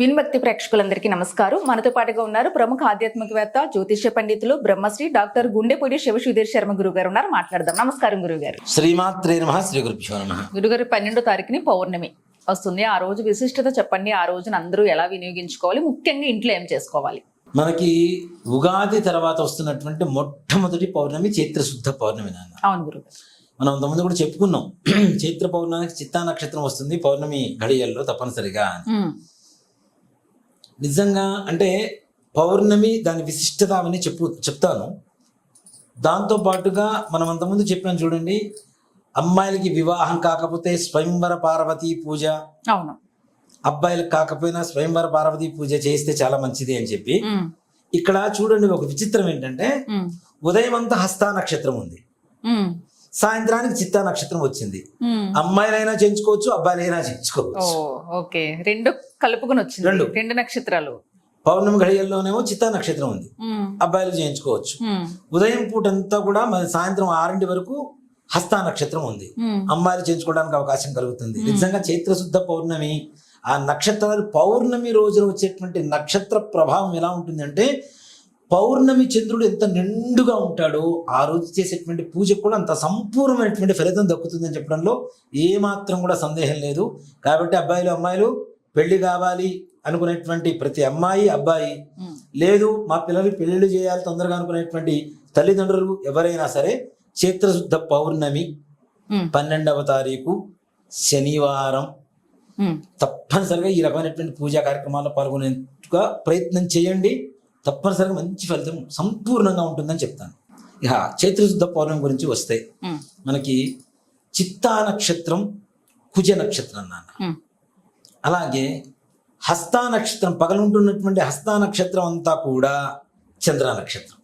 విన్భక్తి ప్రేక్షకులందరికీ నమస్కారం. మనతో పాటుగా ఉన్నారు ప్రముఖ ఆధ్యాత్మికవేత్త జ్యోతిష్య పండితులు బ్రహ్మశ్రీ డాక్టర్ గుండెపూడి శివసుధీర్ శర్మ గురువు గారు ఉన్నారు. మాట్లాడదాం. నమస్కారం శ్రీమాత్రే నమ. శ్రీ గురుగారు పన్నెండో తారీఖుని పౌర్ణమి వస్తుంది. ఆ రోజు విశిష్టత చెప్పండి. ఆ రోజున అందరూ ఎలా వినియోగించుకోవాలి? ముఖ్యంగా ఇంట్లో ఏం చేసుకోవాలి? మనకి ఉగాది తర్వాత వస్తున్నటువంటి మొట్టమొదటి పౌర్ణమి చైత్ర శుద్ధ పౌర్ణమి నాన్న. అవును గురుగారు. మనం అంతకుముందు కూడా చెప్పుకున్నాం. చైత్ర పౌర్ణమికి చిత్తా నక్షత్రం వస్తుంది. పౌర్ణమి ఘడియల్లో తప్పనిసరిగా నిజంగా అంటే పౌర్ణమి దాని విశిష్టత అవన్నీ చెప్పు చెప్తాను. దాంతో పాటుగా మనం అంతకుముందు చెప్పాను చూడండి అమ్మాయిలకి వివాహం కాకపోతే స్వయంవర పార్వతీ పూజ. అవును. అబ్బాయిలకు కాకపోయినా స్వయంవర పార్వతీ పూజ చేస్తే చాలా మంచిది అని చెప్పి. ఇక్కడ చూడండి ఒక విచిత్రం ఏంటంటే ఉదయం అంతా హస్తా నక్షత్రం ఉంది. సాయంత్రానికి చిత్తా నక్షత్రం వచ్చింది. అమ్మాయిలైనా చేయించుకోవచ్చు అబ్బాయిలైనా చేయించుకోవచ్చు. ఓకే. రెండు కలుపుకొని వచ్చింది. రెండు. రెండు నక్షత్రాలు. పౌర్ణమి ఘడియల్లోనేమో చిత్తా నక్షత్రం ఉంది. అబ్బాయిలు చేయించుకోవచ్చు. ఉదయం పూట అంతా కూడా మరి సాయంత్రం ఆరింటి వరకు హస్తా నక్షత్రం ఉంది. అమ్మాయిలు చేయించుకోవడానికి అవకాశం కలుగుతుంది. నిజంగా చైత్ర శుద్ధ పౌర్ణమి ఆ నక్షత్రాలు పౌర్ణమి రోజున వచ్చేటువంటి నక్షత్ర ప్రభావం ఎలా ఉంటుందంటే పౌర్ణమి చంద్రుడు ఎంత నిండుగా ఉంటాడో ఆ రోజు చేసేటువంటి పూజకు కూడా అంత సంపూర్ణమైనటువంటి ఫలితం దక్కుతుందని చెప్పడంలో ఏమాత్రం కూడా సందేహం లేదు కాబట్టి అబ్బాయిలు అమ్మాయిలు పెళ్ళి కావాలి అనుకునేటువంటి ప్రతి అమ్మాయి అబ్బాయి. లేదు మా పిల్లలు పెళ్ళిళ్ళు చేయాలి తొందరగా అనుకునేటువంటి తల్లిదండ్రులు ఎవరైనా సరే చైత్రశుద్ధ పౌర్ణమి పన్నెండవ తారీఖు శనివారం. తప్పనిసరిగా ఈ రకమైనటువంటి పూజా కార్యక్రమాల్లో పాల్గొనేట్టుగా ప్రయత్నం చేయండి తప్పనిసరిగా మంచి ఫలితం సంపూర్ణంగా ఉంటుందని చెప్తాను. ఇక చైత్రశుద్ధ పౌర్ణమి గురించి వస్తే మనకి చిత్తా నక్షత్రం కుజ నక్షత్రం నాన్న. అలాగే హస్తా నక్షత్రం పగలుంటున్నటువంటి హస్తా నక్షత్రం అంతా కూడా చంద్ర నక్షత్రం.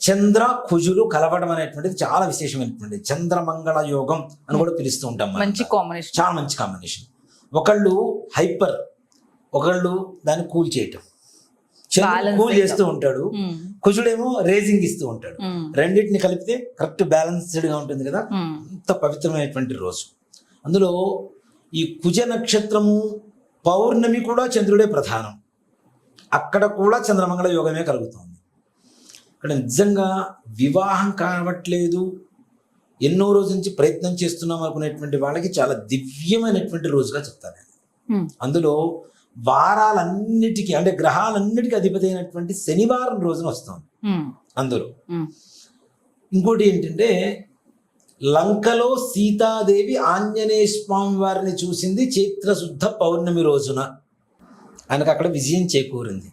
చంద్ర కుజులు కలవడం అనేటువంటిది చాలా విశేషమైనటువంటి చంద్రమంగళ యోగం అని కూడా పిలుస్తూ ఉంటాం. మంచి కాంబినేషన్ చాలా మంచి కాంబినేషన్ ఒకళ్ళు హైపర్ ఒకళ్ళు దాన్ని కూల్ చేయటం. కూల్. చేస్తూ ఉంటాడు. కుజుడేమో రేజింగ్ ఇస్తూ ఉంటాడు. రెండింటిని కలిపితే కరెక్ట్ బ్యాలెన్స్డ్గా ఉంటుంది కదా. అంత పవిత్రమైనటువంటి రోజు. అందులో ఈ కుజ నక్షత్రము పౌర్ణమి కూడా చంద్రుడే ప్రధానం. అక్కడ కూడా చంద్రమంగళ యోగమే కలుగుతుంది. ఇక్కడ నిజంగా వివాహం కావట్లేదు. ఎన్నో రోజుల నుంచి ప్రయత్నం చేస్తున్నాం అనుకునేటువంటి వాళ్ళకి చాలా దివ్యమైనటువంటి రోజుగా చెప్తాను నేను. అందులో వారాలన్నిటికీ అంటే గ్రహాలన్నిటికీ అధిపతి అయినటువంటి శనివారం రోజున వస్తుంది. అందులో ఇంకోటి ఏంటంటే లంకలో సీతాదేవి ఆంజనేయ స్వామి వారిని చూసింది చైత్రశుద్ధ పౌర్ణమి రోజున. ఆయనకు అక్కడ విజయం చేకూరింది.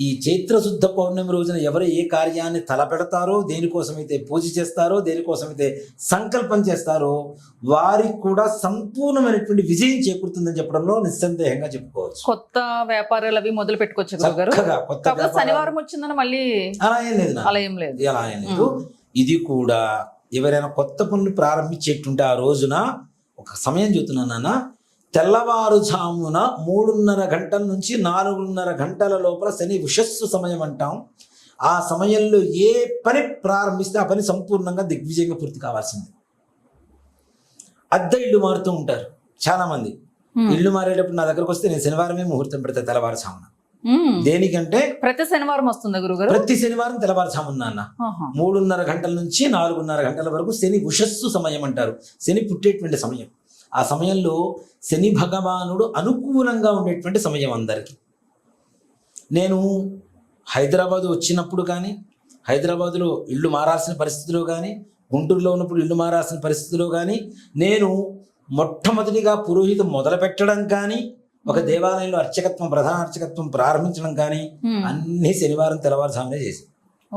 ఈ చైత్రశుద్ధ పౌర్ణమి రోజున ఎవరు ఏ కార్యాన్ని తలపెడతారో దేనికోసమైతే పూజ చేస్తారో దేనికోసమైతే సంకల్పం చేస్తారో వారికి కూడా సంపూర్ణమైనటువంటి విజయం చేకూరుతుందని చెప్పడంలో నిస్సందేహంగా చెప్పుకోవచ్చు. కొత్త వ్యాపారాలు అవి మొదలు పెట్టుకోవచ్చు శనివారం వచ్చిందని మళ్ళీ అలా ఏం లేదు. అలా ఏం లేదు. అలా ఏం లేదు. ఇది కూడా ఎవరైనా కొత్త పనులు ప్రారంభించేటుంటే ఆ రోజున ఒక సమయం చెబుతున్నాను నాన్న. తెల్లవారుజామున మూడున్నర గంటల నుంచి నాలుగున్నర గంటల లోపల శని ఉషస్సు సమయం అంటాం. ఆ సమయంలో ఏ పని ప్రారంభిస్తే ఆ పని సంపూర్ణంగా దిగ్విజయంగా పూర్తి కావాల్సింది. అద్దె ఇల్లు మారుతూ ఉంటారు చాలా మంది. ఇల్లు మారేటప్పుడు నా దగ్గరకు వస్తే నేను శనివారమే ముహూర్తం పెడతా తెల్లవారుజామున. దేనికంటే ప్రతి శనివారం వస్తుందా గురుగారు? ప్రతి శనివారం తెల్లవారుజామున నాన్న. మూడున్నర గంటల నుంచి నాలుగున్నర గంటల వరకు శని ఉషస్సు సమయం అంటారు. శని పుట్టేటువంటి సమయం. ఆ సమయంలో శని భగవానుడు అనుకూలంగా ఉండేటువంటి సమయం అందరికీ నేను హైదరాబాద్ వచ్చినప్పుడు కానీ హైదరాబాదులో ఇల్లు మారాల్సిన పరిస్థితిలో కానీ గుంటూరులో ఉన్నప్పుడు ఇల్లు మారాల్సిన పరిస్థితిలో కానీ నేను మొట్టమొదటిగా పురోహితం మొదలు పెట్టడం కానీ ఒక దేవాలయంలో అర్చకత్వం ప్రధాన అర్చకత్వం ప్రారంభించడం కానీ. అన్ని శనివారం తెల్లవారుజామునే చేసి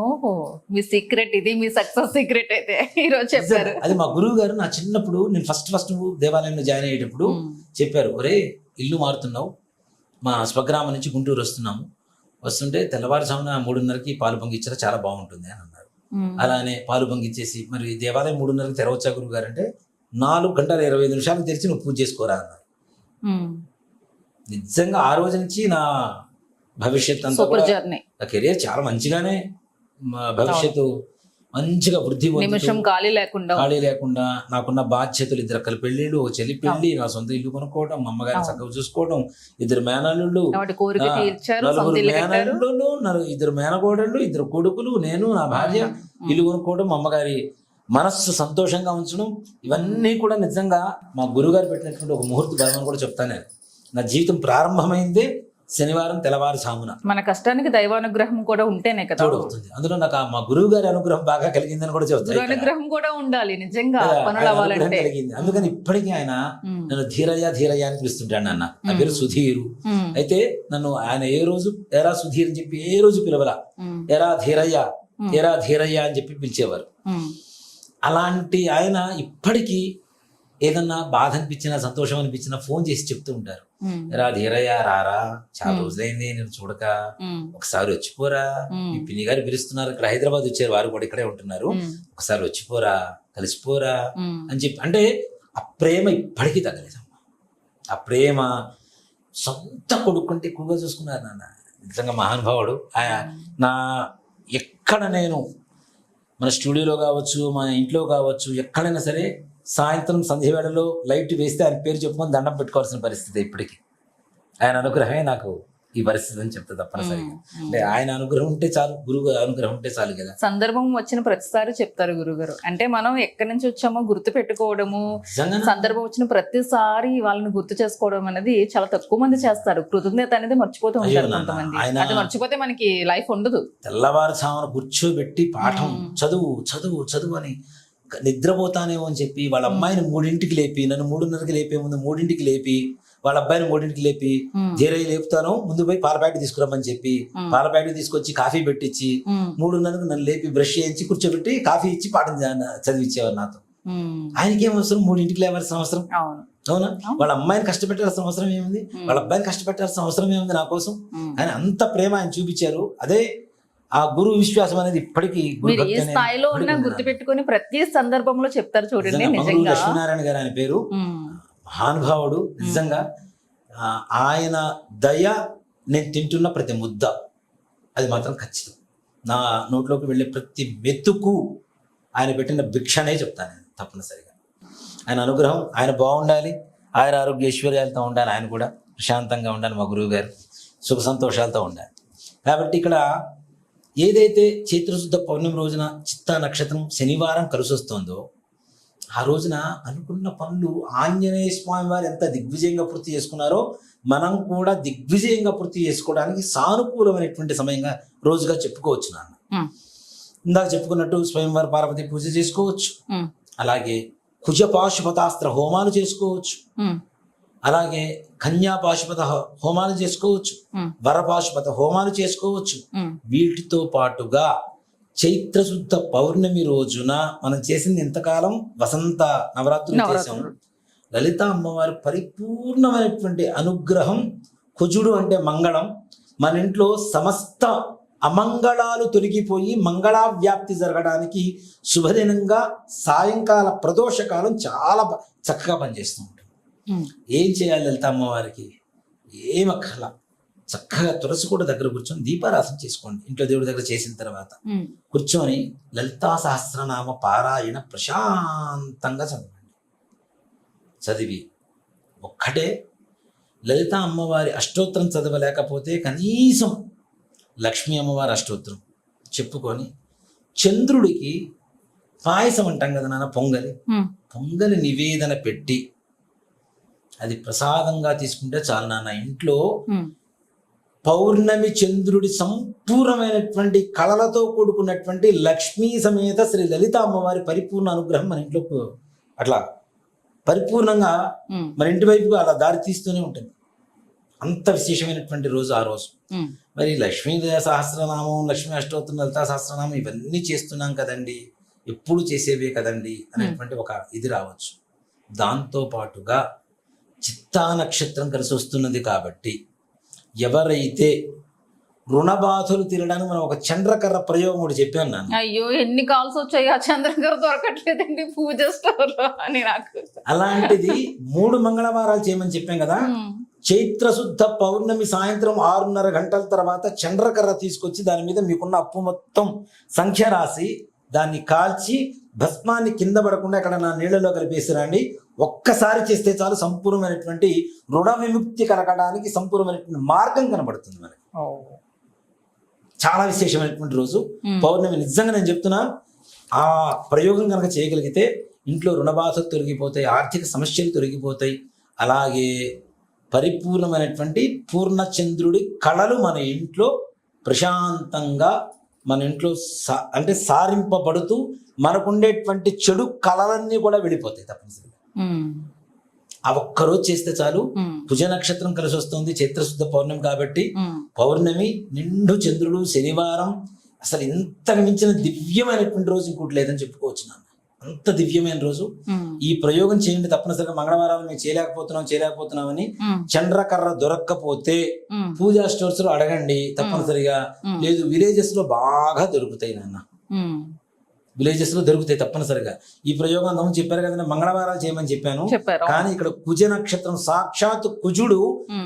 ఓహో మీ సీక్రెట్ ఇది మీ సక్సెస్ సీక్రెట్ అయితే. ఈ రోజు చెప్పారు. అది మా గురువు గారు నా చిన్నప్పుడు నేను ఫస్ట్ ఫస్ట్ దేవాలయంలో జాయిన్ అయ్యేటప్పుడు. చెప్పారు ఒరే ఇల్లు మారుతున్నావు. మా స్వగ్రామం నుంచి గుంటూరు వస్తున్నాము. వస్తుంటే తెల్లవారుజామున మూడున్నరకి పాలు పొంగిచ్చరా చాలా బాగుంటుంది అని అన్నారు. అలానే పాలు పొంగిచ్చేసి మరి దేవాలయం మూడున్నరకి తెరవచ్చా గురువు గారు? అంటే నాలుగు గంటల ఇరవై ఐదు నిమిషాలకు తెరిచి నువ్వు పూజ చేసుకోరా అన్నారు. నిజంగా ఆ రోజు నుంచి నా భవిష్యత్ అంతా కెరియర్ చాలా మంచిగానే భవిష్యత్తు మంచిగా వృద్ధి నిమిషం ఖాళీ లేకుండా. ఖాళీ లేకుండా నాకున్న బాధ్యతలు ఇద్దరు అక్కల పెళ్ళిళ్ళు ఒక చెల్లి పెళ్ళి నా సొంత ఇల్లు కొనుక్కోవడం మా అమ్మగారిని. చక్కగా చూసుకోవడం ఇద్దరు మేనల్లుళ్ళు నలుగురు మేనల్లుళ్ళు నలు- ఇద్దరు మేనకోడళ్ళు ఇద్దరు కొడుకులు నేను నా భార్య ఇల్లు కొనుక్కోవడం మా అమ్మగారి మనస్సు సంతోషంగా ఉంచడం ఇవన్నీ కూడా నిజంగా మా గురుగారు పెట్టినటువంటి ఒక ముహూర్త బలం కూడా చెప్తాను నేను. నా జీవితం ప్రారంభమైందే శనివారం తెల్లవారుజామున. మన కష్టానికి దైవానుగ్రహం కూడా ఉంటేనే కదా. తోడవుతుంది అందులో నాకు మా గురువు గారి అనుగ్రహం బాగా కలిగిందని కూడా చెప్తాను గురు అనుగ్రహం కూడా ఉండాలి నిజంగా పనులు అవ్వాలంటే. కలిగింది. అందుకని ఇప్పటికీ ఆయన నన్ను ధీరయ్య ధీరయ్య అని పిలుస్తుంటాడు నాన్న. నా పేరు సుధీరు. అయితే నన్ను ఆయన ఏ రోజు ఎరా సుధీర్ అని చెప్పి ఏ రోజు పిలవలా. ఎరా ధీరయ్య. ఎరా ధీరయ్య అని చెప్పి పిలిచేవారు. అలాంటి ఆయన ఇప్పటికీ ఏదన్నా బాధ అనిపించినా సంతోషం అనిపించినా ఫోన్ చేసి చెప్తూ ఉంటారు. ఎరా ధీరయ్య రారా చాలా. రోజులైంది నేను చూడక. ఒకసారి వచ్చిపోరా. మీ పిన్ని గారు పిలుస్తున్నారు. ఇక్కడ హైదరాబాద్ వచ్చారు వారు కూడా ఇక్కడే ఉంటున్నారు. ఒకసారి వచ్చిపోరా కలిసిపోరా అని చెప్పి అంటే ఆ ప్రేమ ఇప్పటికీ తగ్గలేదమ్మా. ఆ ప్రేమ సొంత కొడుకుంటే ఎక్కువగా చూసుకున్నారు నాన్న. నిజంగా మహానుభావుడు. నా ఎక్కడ నేను మన స్టూడియోలో కావచ్చు మన ఇంట్లో కావచ్చు ఎక్కడైనా సరే సాయంత్రం సంధ్య వేళలో లైట్ వేస్తే ఆయన పేరు చెప్పుకొని దండం పెట్టుకోవాల్సిన పరిస్థితి ఇప్పటికీ. ఆయన అనుగ్రహమే నాకు ఈ పరిస్థితి అని చెప్తా తప్పనిసరిగా. అంటే ఆయన అనుగ్రహం ఉంటే చాలు గురువు అనుగ్రహం ఉంటే చాలు కదా. సందర్భం వచ్చిన ప్రతిసారి చెప్తారు గురుగారు అంటే మనం ఎక్కడి నుంచి వచ్చామో గుర్తు పెట్టుకోవడము సందర్భం వచ్చిన ప్రతిసారి వాళ్ళని గుర్తు చేసుకోవడం అనేది చాలా తక్కువ మంది చేస్తారు. కృతజ్ఞత అనేది మర్చిపోతూ ఉంటారు కొంతమంది. అది మర్చిపోతే మనకి లైఫ్ ఉండదు. తెల్లవారుజామున కూర్చోబెట్టి పాఠం. చదువు చదువు చదువు అని నిద్రపోతానేమో అని చెప్పి వాళ్ళ అమ్మాయిని మూడింటికి లేపి నన్ను మూడున్నరకి లేపే ముందు మూడింటికి లేపి వాళ్ళ అబ్బాయిని మూడింటికి లేపి ధీరయ్య లేపుతాను ముందు పోయి పాల ప్యాకెట్ తీసుకురమ్మని చెప్పి. పాల ప్యాకెట్ తీసుకొచ్చి కాఫీ పెట్టించి మూడున్నరకు నన్ను లేపి బ్రష్ చేయించి కూర్చోబెట్టి కాఫీ ఇచ్చి పాఠం చదివించేవారు నాతో. ఆయనకి అవసరం మూడింటికి లేవాల్సిన అవసరం? అవును. వాళ్ళ అమ్మాయిని కష్టపెట్టాల్సిన అవసరం ఏముంది. వాళ్ళ అబ్బాయిని కష్టపెట్టాల్సిన అవసరం ఏముంది నా కోసం. ఆయన అంత ప్రేమ ఆయన చూపించారు. అదే ఆ గురు విశ్వాసం అనేది ఇప్పటికీ మీరు ఏ స్థాయిలో ఉన్నా గుర్తు పెట్టుకుని ప్రతి సందర్భంలో చెప్తారు చూడండి నిజంగా లక్ష్మీనారాయణ గారు ఆయన పేరు. మహానుభావుడు నిజంగా ఆయన దయ నేను తింటున్న ప్రతి ముద్ద అది మాత్రం ఖచ్చితం. నా నోట్లోకి వెళ్ళే ప్రతి మెతుకు ఆయన పెట్టిన భిక్షనే చెప్తాను నేను తప్పనిసరిగా. ఆయన అనుగ్రహం ఆయన బాగుండాలి. ఆయన ఆరోగ్య ఐశ్వర్యాలతో ఉండాలి ఆయన కూడా. ప్రశాంతంగా ఉండాలి మా గురువు గారు సుఖ సంతోషాలతో ఉండాలి. కాబట్టి ఇక్కడ ఏదైతే చైత్రశుద్ధ పౌర్ణమి రోజున చిత్తా నక్షత్రం శనివారం కలిసి వస్తుందో ఆ రోజున అనుకున్న పనులు ఆంజనేయ స్వామి వారు ఎంత దిగ్విజయంగా పూర్తి చేసుకున్నారో మనం కూడా దిగ్విజయంగా పూర్తి చేసుకోవడానికి సానుకూలమైనటువంటి సమయంగా రోజుగా చెప్పుకోవచ్చు నాన్న. ఇందాక చెప్పుకున్నట్టు స్వయంవార పార్వతి పూజ చేసుకోవచ్చు. అలాగే కుజ పాశుపతాస్త్ర హోమాలు చేసుకోవచ్చు. అలాగే కన్యా పాశుపత హోమాలు చేసుకోవచ్చు. వరపాశుపత హోమాలు చేసుకోవచ్చు. వీటితో పాటుగా చైత్రశుద్ధ పౌర్ణమి రోజున మనం చేసింది ఇంతకాలం వసంత నవరాత్రులు చేసాం. లలిత అమ్మవారి పరిపూర్ణమైనటువంటి అనుగ్రహం కుజుడు అంటే మంగళం. మన ఇంట్లో సమస్త అమంగళాలు తొలగిపోయి మంగళావ్యాప్తి జరగడానికి శుభదినంగా సాయంకాల ప్రదోషకాలం చాలా చక్కగా పనిచేస్తూ ఉంటుంది ఉమ్, ఏం చేయాలి లలిత అమ్మవారికి? ఏమక్కల చక్కగా తులసి కూడా దగ్గర కూర్చొని దీపారాసన చేసుకోండి. ఇంట్లో దేవుడి దగ్గర చేసిన తర్వాత. కూర్చొని లలితా సహస్రనామ పారాయణ ప్రశాంతంగా చదవండి. చదివి ఒక్కటే లలిత అమ్మవారి అష్టోత్తరం చదవలేకపోతే కనీసం లక్ష్మీ అమ్మవారి అష్టోత్తరం చెప్పుకొని చంద్రుడికి పాయసం అంటాం కదా నాన్న పొంగలి. పొంగలి నివేదన పెట్టి అది ప్రసాదంగా తీసుకుంటే చాలు నాన్న. ఇంట్లో పౌర్ణమి చంద్రుడి సంపూర్ణమైనటువంటి కళలతో కూడుకున్నటువంటి లక్ష్మీ సమేత శ్రీ లలిత అమ్మవారి పరిపూర్ణ అనుగ్రహం మన ఇంట్లో అట్లా పరిపూర్ణంగా మన ఇంటి వైపుగా అలా దారి తీస్తూనే ఉంటుంది. అంత విశేషమైనటువంటి రోజు ఆ రోజు. మరి లక్ష్మీ సహస్రనామం లక్ష్మీ అష్టోత్తరం లలితా సహస్రనామం ఇవన్నీ చేస్తున్నాం కదండి. ఎప్పుడు చేసేవే కదండి అనేటువంటి ఒక ఇది రావచ్చు. దాంతో పాటుగా చిత్తా నక్షత్రం కలిసి వస్తున్నది కాబట్టి ఎవరైతే రుణ బాధలు తీరడానికి మనం ఒక చంద్రకర్ర ప్రయోగం కూడా చెప్పాను నాన్న అయ్యో ఎన్ని కాల్స్ వచ్చాయి ఆ చంద్ర గారు దొరకట్లేదండి పూజ స్టోర్ అని నాకు అలాంటిది మూడు మంగళవారాలు చేయమని చెప్పాం కదా. చైత్ర శుద్ధ పౌర్ణమి సాయంత్రం ఆరున్నర గంటల తర్వాత చంద్రకర్ర తీసుకొచ్చి దాని మీద మీకున్న అప్పు మొత్తం సంఖ్య రాసి దాన్ని కాల్చి భస్మాన్ని కింద పడకుండా ఎక్కడ నా నీళ్ళలో కలిపేసి రండి ఒక్కసారి చేస్తే చాలు సంపూర్ణమైనటువంటి రుణ విముక్తి కలగడానికి సంపూర్ణమైనటువంటి మార్గం కనబడుతుంది మనకి. చాలా విశేషమైనటువంటి రోజు. పౌర్ణమి నిజంగా నేను చెప్తున్నా ఆ ప్రయోగం కనుక చేయగలిగితే ఇంట్లో రుణబాధలు తొలగిపోతాయి ఆర్థిక సమస్యలు తొలగిపోతాయి. అలాగే పరిపూర్ణమైనటువంటి పూర్ణచంద్రుడి కళలు మన ఇంట్లో ప్రశాంతంగా మన ఇంట్లో సా అంటే సారింపబడుతూ మనకుండేటువంటి చెడు కళలన్నీ కూడా వెళ్ళిపోతాయి తప్పనిసరిగా. ఆ ఒక్కరోజు చేస్తే చాలు. కుజ నక్షత్రం కలిసి వస్తుంది చైత్రశుద్ధ పౌర్ణమి కాబట్టి పౌర్ణమి నిండు చంద్రుడు శనివారం అసలు ఇంతకు మించిన దివ్యమైనటువంటి రోజు ఇంకోటి లేదని చెప్పుకోవచ్చు నాన్న. అంత దివ్యమైన రోజు. ఈ ప్రయోగం చేయండి తప్పనిసరిగా. మంగళవారం మేము చేయలేకపోతున్నాం చేయలేకపోతున్నామని ఉమ్, చంద్రకర్ర దొరక్కపోతే పూజా స్టోర్స్లో అడగండి తప్పనిసరిగా. లేదు విలేజెస్లో బాగా దొరుకుతాయి నాన్న. ఉమ్. విలేజెస్లో దొరుకుతాయి తప్పనిసరిగా ఈ ప్రయోగం అంతకుముందు చెప్పారు కదా మంగళవారాలు చేయమని చెప్పాను కానీ ఇక్కడ కుజ నక్షత్రం సాక్షాత్ కుజుడు.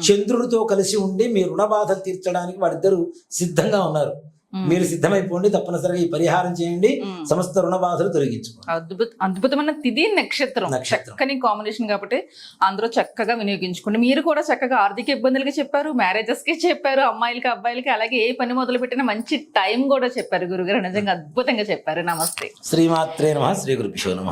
చంద్రుడితో కలిసి ఉండి మీ రుణ బాధలు తీర్చడానికి వారిద్దరు సిద్ధంగా ఉన్నారు. మీరు సిద్ధమైపోండి తప్పనిసరిగా ఈ పరిహారం చేయండి. సమస్త రుణ బాధలు తొలగించుకోండి. అద్భుత అద్భుతమైన తిది నక్షత్రం. నక్షత్రం. చక్కని కాంబినేషన్ కాబట్టి అందరూ చక్కగా వినియోగించుకోండి. మీరు కూడా చక్కగా ఆర్థిక ఇబ్బందులకి చెప్పారు మ్యారేజెస్కి చెప్పారు అమ్మాయిలకి అబ్బాయిలకి అలాగే ఏ పని మొదలు పెట్టినా మంచి టైం కూడా చెప్పారు గురుగారు. నిజంగా అద్భుతంగా చెప్పారు. నమస్తే. శ్రీమాత్రే నమ శ్రీ గురుభ్యో నమ.